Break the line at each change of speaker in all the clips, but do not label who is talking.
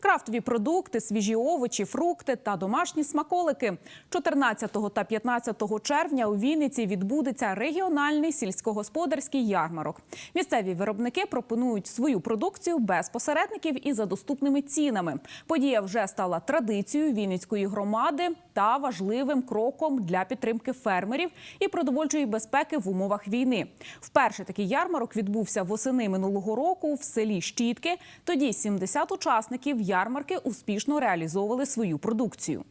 Крафтові продукти, свіжі овочі, фрукти та домашні смаколики. 14 та 15 червня у Вінниці відбудеться регіональний сільськогосподарський ярмарок. Місцеві виробники пропонують свою продукцію без посередників і за доступними цінами. Подія вже стала традицією Вінницької громади та важливим кроком для підтримки фермерів і продовольчої безпеки в умовах війни. Вперше такий ярмарок відбувся восени минулого року в селі Щітки. Тоді 70 учасників ярмарки успішно реалізовували свою продукцію.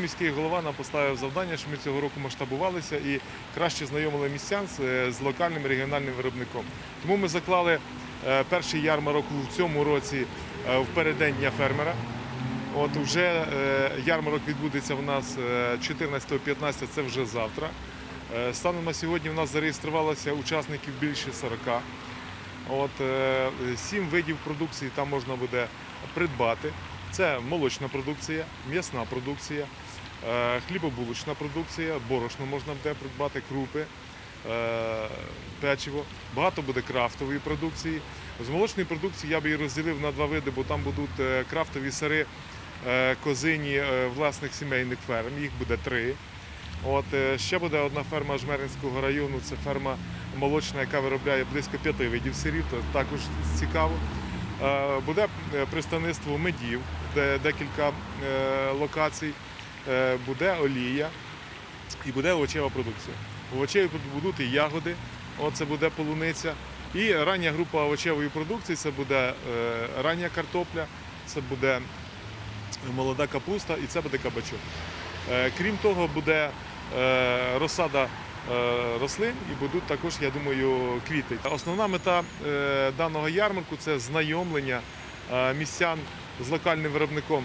Міський голова нам поставив завдання, що ми цього року масштабувалися і краще знайомили містян з, з локальним регіональним виробником. Тому ми заклали е, перший ярмарок у цьому році е, в переддень Дня фермера. От вже е, ярмарок відбудеться в нас е, 14-15, це вже завтра. Е, Станом на сьогодні в нас зареєструвалося учасників більше 40. От е, сім видів продукції там можна буде придбати. Це молочна продукція, м'ясна продукція, е, хлібобулочна продукція, борошно можна буде придбати, крупи, е, печиво. Багато буде крафтової продукції. З молочної продукції я би її розділив на два види, бо там будуть крафтові сири козині власних сімейних ферм. Їх буде три. От ще буде одна ферма Жмеринського району. Це ферма молочна, яка виробляє близько п'яти видів сирів. То також цікаво. Е, Буде е, представництво медів, де декілька е, локацій. Буде олія і буде овочева продукція. Овочеві будуть і ягоди. От це буде полуниця. І рання група овочевої продукції це буде рання картопля, це буде молода капуста і це буде кабачок. Крім того, буде розсада рослин і будуть також, я думаю, квіти. Основна мета е, даного ярмарку це знайомлення місцян містян з локальним виробником